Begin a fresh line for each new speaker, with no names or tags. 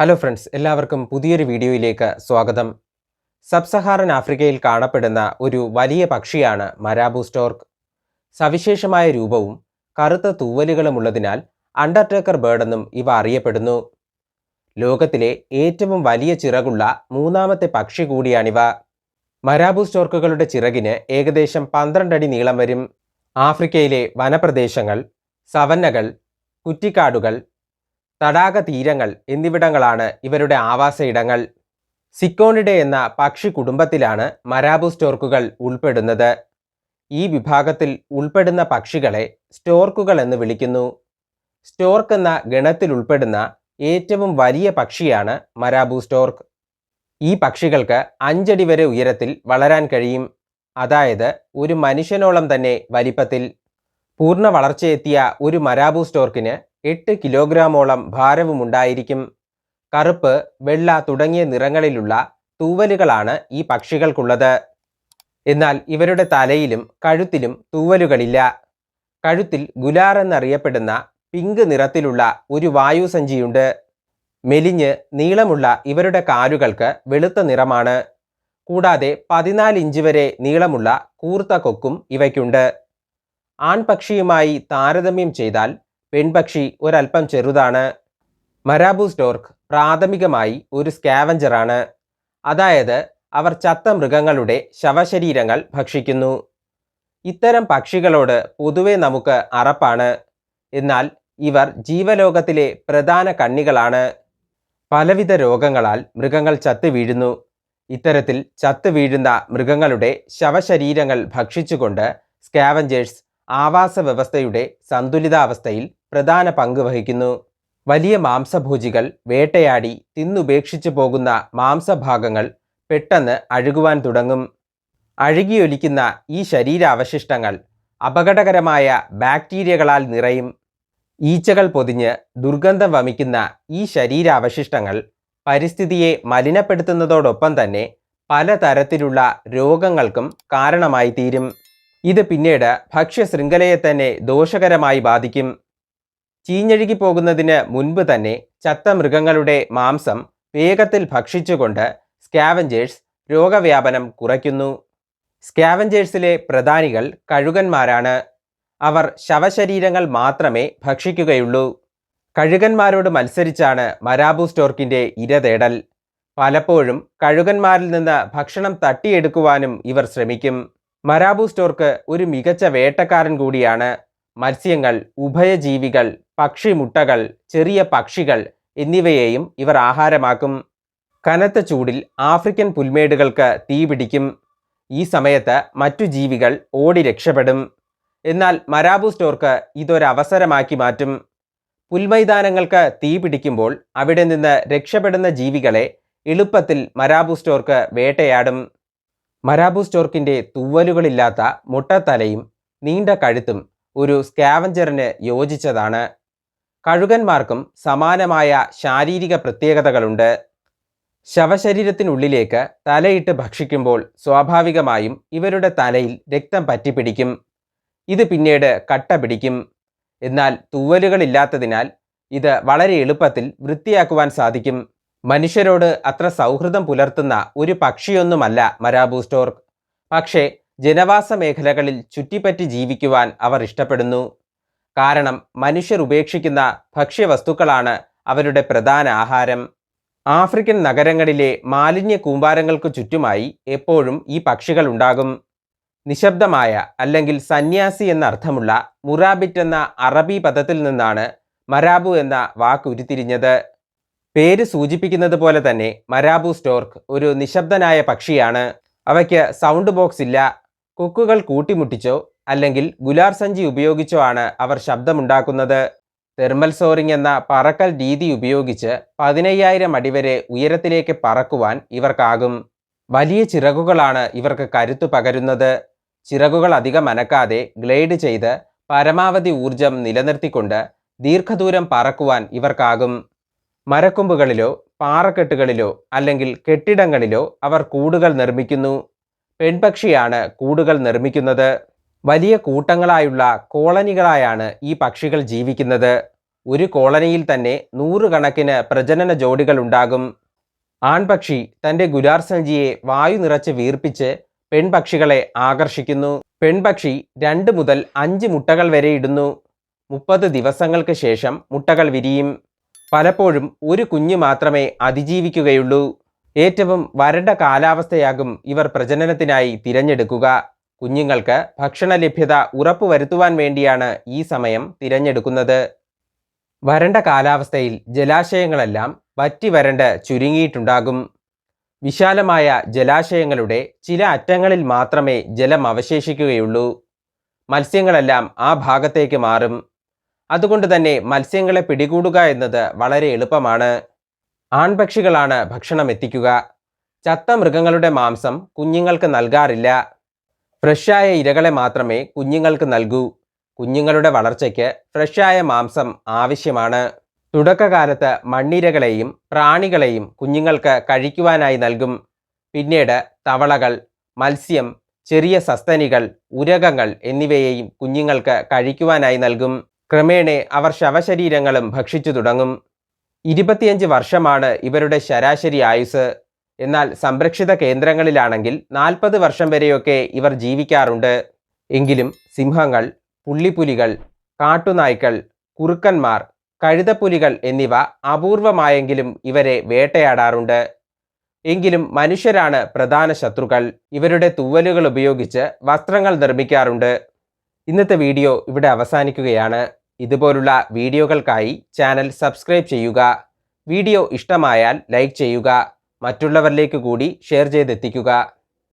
Hello friends എല്ലാവർക്കും പുതിയൊരു വീഡിയോയിലേക്ക് സ്വാഗതം. സബ് സഹാറൻ ആഫ്രിക്കയിൽ കാണപ്പെടുന്ന ഒരു വലിയ പക്ഷിയാണ് മരാബു സ്റ്റോർക്ക് സവിശേഷമായ രൂപവും കറുത്ത തൂവലുകളും ഉള്ളതിനാൽ അണ്ടർടേക്കർ ബേർഡ് എന്നും ഇവ അറിയപ്പെടുന്നു. ലോകത്തിലെ ഏറ്റവും വലിയ ചിറകുള്ള മൂന്നാമത്തെ പക്ഷി കൂടിയാണിവ. മരാബു സ്റ്റോർക്കുകളുടെ ചിറകിന് ഏകദേശം പന്ത്രണ്ടടി നീളം വരും. ആഫ്രിക്കയിലെ വനപ്രദേശങ്ങൾ സവന്നകൾ കുറ്റിക്കാടുകൾ തടാക തീരങ്ങൾ എന്നിവിടങ്ങളാണ് ഇവരുടെ ആവാസ ഇടങ്ങൾ. സിക്കോണിഡെ എന്ന പക്ഷി കുടുംബത്തിലാണ് മരാബു സ്റ്റോർക്കുകൾ ഉൾപ്പെടുന്നത്. ഈ വിഭാഗത്തിൽ ഉൾപ്പെടുന്ന പക്ഷികളെ സ്റ്റോർക്കുകൾ എന്ന് വിളിക്കുന്നു. സ്റ്റോർക്ക് എന്ന ഗണത്തിൽ ഉൾപ്പെടുന്ന ഏറ്റവും വലിയ പക്ഷിയാണ് മരാബു സ്റ്റോർക്ക്. ഈ പക്ഷികൾക്ക് അഞ്ചടി വരെ ഉയരത്തിൽ വളരാൻ കഴിയും. അതായത് ഒരു മനുഷ്യനോളം തന്നെ വലിപ്പത്തിൽ. പൂർണ വളർച്ചയെത്തിയ ഒരു മരാബു സ്റ്റോർക്കിന് എട്ട് കിലോഗ്രാമോളം ഭാരവുമുണ്ടായിരിക്കും. കറുപ്പ് വെള്ള തുടങ്ങിയ നിറങ്ങളിലുള്ള തൂവലുകളാണ് ഈ പക്ഷികൾക്കുള്ളത്. എന്നാൽ ഇവരുടെ തലയിലും കഴുത്തിലും തൂവലുകളില്ല. കഴുത്തിൽ ഗുലാർ എന്നറിയപ്പെടുന്ന പിങ്ക് നിറത്തിലുള്ള ഒരു വായുസഞ്ചിയുണ്ട്. മെലിഞ്ഞ് നീളമുള്ള ഇവരുടെ കാലുകൾക്ക് വെളുത്ത നിറമാണ്. കൂടാതെ പതിനാല് ഇഞ്ച് വരെ നീളമുള്ള കൂർത്ത കൊക്കും ഇവയ്ക്കുണ്ട്. ആൺപക്ഷിയുമായി താരതമ്യം ചെയ്താൽ പെൺപക്ഷി ഒരൽപ്പം ചെറുതാണ്. മരാബു സ്റ്റോർക്ക് പ്രാഥമികമായി ഒരു സ്കാവഞ്ചറാണ്. അതായത് അവർ ചത്ത മൃഗങ്ങളുടെ ശവശരീരങ്ങൾ ഭക്ഷിക്കുന്നു. ഇത്തരം പക്ഷികളോട് പൊതുവെ നമുക്ക് അറപ്പാണ്. എന്നാൽ ഇവർ ജീവലോകത്തിലെ പ്രധാന കണ്ണികളാണ്. പലവിധ രോഗങ്ങളാൽ മൃഗങ്ങൾ ചത്തു വീഴുന്നു. ഇത്തരത്തിൽ ചത്തു വീഴുന്ന മൃഗങ്ങളുടെ ശവശരീരങ്ങൾ ഭക്ഷിച്ചുകൊണ്ട് സ്കാവഞ്ചേഴ്സ് ആവാസ വ്യവസ്ഥയുടെ സന്തുലിതാവസ്ഥയിൽ പ്രധാന പങ്ക് വഹിക്കുന്നു. വലിയ മാംസഭോജികൾ വേട്ടയാടി തിന്നുപേക്ഷിച്ചു പോകുന്ന മാംസഭാഗങ്ങൾ പെട്ടെന്ന് അഴുകുവാൻ തുടങ്ങും. അഴുകിയൊലിക്കുന്ന ഈ ശരീരാവശിഷ്ടങ്ങൾ അപകടകരമായ ബാക്ടീരിയകളാൽ നിറയും. ഈച്ചകൾ പൊതിഞ്ഞ് ദുർഗന്ധം വമിക്കുന്ന ഈ ശരീരാവശിഷ്ടങ്ങൾ പരിസ്ഥിതിയെ മലിനപ്പെടുത്തുന്നതോടൊപ്പം തന്നെ പലതരത്തിലുള്ള രോഗങ്ങൾക്കും കാരണമായി തീരും ഇത് പിന്നീട് ഭക്ഷ്യശൃംഖലയെ തന്നെ ദോഷകരമായി ബാധിക്കും. ചീഞ്ഞഴുകി പോകുന്നതിന് മുൻപ് തന്നെ ചത്ത മൃഗങ്ങളുടെ മാംസം വേഗത്തിൽ ഭക്ഷിച്ചുകൊണ്ട് സ്കാവഞ്ചേഴ്സ് രോഗവ്യാപനം കുറയ്ക്കുന്നു. സ്കാവഞ്ചേഴ്സിലെ പ്രധാനികൾ കഴുകന്മാരാണ്. അവർ ശവശരീരങ്ങൾ മാത്രമേ ഭക്ഷിക്കുകയുള്ളൂ. കഴുകന്മാരോട് മത്സരിച്ചാണ് മരാബു സ്റ്റോർക്കിന്റെ ഇര തേടൽ. പലപ്പോഴും കഴുകന്മാരിൽ നിന്ന് ഭക്ഷണം തട്ടിയെടുക്കുവാനും ഇവർ ശ്രമിക്കും. മരാബു സ്റ്റോർക്ക് ഒരു മികച്ച വേട്ടക്കാരൻ കൂടിയാണ്. മത്സ്യങ്ങൾ ഉഭയജീവികൾ പക്ഷിമുട്ടകൾ ചെറിയ പക്ഷികൾ എന്നിവയെയും ഇവർ ആഹാരമാക്കും. കനത്ത ചൂടിൽ ആഫ്രിക്കൻ പുൽമേടുകൾക്ക് തീപിടിക്കും ഈ സമയത്ത് മറ്റു ജീവികൾ ഓടി രക്ഷപ്പെടും. എന്നാൽ മരാബു സ്റ്റോർക്ക് ഇതൊരവസരമാക്കി മാറ്റും. പുൽമൈതാനങ്ങൾക്ക് തീ പിടിക്കുമ്പോൾ അവിടെ നിന്ന് രക്ഷപ്പെടുന്ന ജീവികളെ എളുപ്പത്തിൽ മരാബു സ്റ്റോർക്ക് വേട്ടയാടും. മരാബു സ്റ്റോർക്കിന്റെ തൂവലുകളില്ലാത്ത മുട്ടത്തലയും നീണ്ട കഴുത്തും ഒരു സ്കാവഞ്ചറിന് യോജിച്ചതാണ്. കഴുകന്മാർക്കും സമാനമായ ശാരീരിക പ്രത്യേകതകളുണ്ട്. ശവശരീരത്തിനുള്ളിലേക്ക് തലയിട്ട് ഭക്ഷിക്കുമ്പോൾ സ്വാഭാവികമായും ഇവരുടെ തലയിൽ രക്തം പറ്റിപ്പിടിക്കും. ഇത് പിന്നീട് കട്ട പിടിക്കും. എന്നാൽ തൂവലുകളില്ലാത്തതിനാൽ ഇത് വളരെ എളുപ്പത്തിൽ വൃത്തിയാക്കുവാൻ സാധിക്കും. മനുഷ്യരോട് അത്ര സൗഹൃദം പുലർത്തുന്ന ഒരു പക്ഷിയൊന്നുമല്ല മരാബൂസ്റ്റോർക്ക്. പക്ഷേ ജനവാസ മേഖലകളിൽ ചുറ്റിപ്പറ്റി ജീവിക്കുവാൻ അവർ ഇഷ്ടപ്പെടുന്നു. കാരണം മനുഷ്യർ ഉപേക്ഷിക്കുന്ന ഭക്ഷ്യവസ്തുക്കളാണ് അവരുടെ പ്രധാന ആഹാരം. ആഫ്രിക്കൻ നഗരങ്ങളിലെ മാലിന്യ കൂമ്പാരങ്ങൾക്ക് ചുറ്റുമായി എപ്പോഴും ഈ പക്ഷികൾ ഉണ്ടാകും. നിശബ്ദമായ അല്ലെങ്കിൽ സന്യാസി എന്നർത്ഥമുള്ള മുറാബിറ്റ് എന്ന അറബി പദത്തിൽ നിന്നാണ് മരാബു എന്ന വാക്ക് ഉരുത്തിരിഞ്ഞത്. പേര് സൂചിപ്പിക്കുന്നത് പോലെ തന്നെ മരാബു സ്റ്റോർക്ക് ഒരു നിശബ്ദനായ പക്ഷിയാണ്. അവയ്ക്ക് സൗണ്ട് ബോക്സ് ഇല്ല. കൊക്കുകൾ കൂട്ടിമുട്ടിച്ചോ അല്ലെങ്കിൽ ഗുലാർ സഞ്ചി ഉപയോഗിച്ചോ ആണ് അവർ ശബ്ദമുണ്ടാക്കുന്നത്. തെർമൽ സോറിംഗ് എന്ന പറക്കൽ രീതി ഉപയോഗിച്ച് പതിനയ്യായിരം അടി വരെ ഉയരത്തിലേക്ക് പറക്കുവാൻ ഇവർക്കാകും. വലിയ ചിറകുകളാണ് ഇവർക്ക് കരുത്തു പകരുന്നത്. ചിറകുകൾ അധികം അനക്കാതെ ഗ്ലൈഡ് ചെയ്ത് പരമാവധി ഊർജം നിലനിർത്തിക്കൊണ്ട് ദീർഘദൂരം പറക്കുവാൻ ഇവർക്കാകും. മരക്കൊമ്പുകളിലോ പാറക്കെട്ടുകളിലോ അല്ലെങ്കിൽ കെട്ടിടങ്ങളിലോ അവർ കൂടുകൾ നിർമ്മിക്കുന്നു. പെൺപക്ഷിയാണ് കൂടുകൾ നിർമ്മിക്കുന്നത്. വലിയ കൂട്ടങ്ങളായുള്ള കോളനികളായാണ് ഈ പക്ഷികൾ ജീവിക്കുന്നത്. ഒരു കോളനിയിൽ തന്നെ നൂറുകണക്കിന് പ്രജനന ജോഡികൾ ഉണ്ടാകും. ആൺപക്ഷി തന്റെ ഗുലാർസഞ്ചിയെ വായു നിറച്ച് വീർപ്പിച്ച് പെൺപക്ഷികളെ ആകർഷിക്കുന്നു. പെൺപക്ഷി രണ്ട് മുതൽ അഞ്ച് മുട്ടകൾ വരെ ഇടുന്നു. മുപ്പത് ദിവസങ്ങൾക്ക് ശേഷം മുട്ടകൾ വിരിയും. പലപ്പോഴും ഒരു കുഞ്ഞ് മാത്രമേ അതിജീവിക്കുകയുള്ളൂ. ഏറ്റവും വരണ്ട കാലാവസ്ഥയാകും ഇവർ പ്രജനനത്തിനായി തിരഞ്ഞെടുക്കുക. കുഞ്ഞുങ്ങൾക്ക് ഭക്ഷണ ലഭ്യത ഉറപ്പുവരുത്തുവാൻ വേണ്ടിയാണ് ഈ സമയം തിരഞ്ഞെടുക്കുന്നത്. വരണ്ട കാലാവസ്ഥയിൽ ജലാശയങ്ങളെല്ലാം വറ്റി വരണ്ട് ചുരുങ്ങിയിട്ടുണ്ടാകും. വിശാലമായ ജലാശയങ്ങളുടെ ചില അറ്റങ്ങളിൽ മാത്രമേ ജലം അവശേഷിക്കുകയുള്ളൂ. മത്സ്യങ്ങളെല്ലാം ആ ഭാഗത്തേക്ക് മാറും. അതുകൊണ്ട് തന്നെ മത്സ്യങ്ങളെ പിടികൂടുക എന്നത് വളരെ എളുപ്പമാണ്. ആൺപക്ഷികളാണ് ഭക്ഷണം എത്തിക്കുക. ചത്ത മൃഗങ്ങളുടെ മാംസം കുഞ്ഞുങ്ങൾക്ക് നൽകാറില്ല. ഫ്രഷായ ഇരകളെ മാത്രമേ കുഞ്ഞുങ്ങൾക്ക് നൽകൂ. കുഞ്ഞുങ്ങളുടെ വളർച്ചയ്ക്ക് ഫ്രഷായ മാംസം ആവശ്യമാണ്. തുടക്കകാലത്ത് മണ്ണിരകളെയും പ്രാണികളെയും കുഞ്ഞുങ്ങൾക്ക് കഴിക്കുവാനായി നൽകും. പിന്നീട് തവളകൾ മത്സ്യം ചെറിയ സസ്തനികൾ ഉരകങ്ങൾ എന്നിവയെയും കുഞ്ഞുങ്ങൾക്ക് കഴിക്കുവാനായി നൽകും. ക്രമേണ അവർ ശവശരീരങ്ങളും ഭക്ഷിച്ചു തുടങ്ങും. ഇരുപത്തിയഞ്ച് വർഷമാണ് ഇവരുടെ ശരാശരി ആയുസ് എന്നാൽ സംരക്ഷിത കേന്ദ്രങ്ങളിലാണെങ്കിൽ നാൽപ്പത് വർഷം വരെയൊക്കെ ഇവർ ജീവിക്കാറുണ്ട്. എങ്കിലും സിംഹങ്ങൾ പുള്ളിപ്പുലികൾ കാട്ടുനായ്ക്കൾ കുറുക്കന്മാർ കഴുതപ്പുലികൾ എന്നിവ അപൂർവമായെങ്കിലും ഇവരെ വേട്ടയാടാറുണ്ട്. എങ്കിലും മനുഷ്യരാണ് പ്രധാന ശത്രുക്കൾ. ഇവരുടെ തൂവലുകൾ ഉപയോഗിച്ച് വസ്ത്രങ്ങൾ നിർമ്മിക്കാറുണ്ട്. ഇന്നത്തെ വീഡിയോ ഇവിടെ അവസാനിക്കുകയാണ്. ഇതുപോലുള്ള വീഡിയോകൾക്കായി ചാനൽ സബ്സ്ക്രൈബ് ചെയ്യുക. വീഡിയോ ഇഷ്ടമായാൽ ലൈക്ക് ചെയ്യുക. മറ്റുള്ളവരിലേക്ക് കൂടി ഷെയർ ചെയ്തെത്തിക്കുക.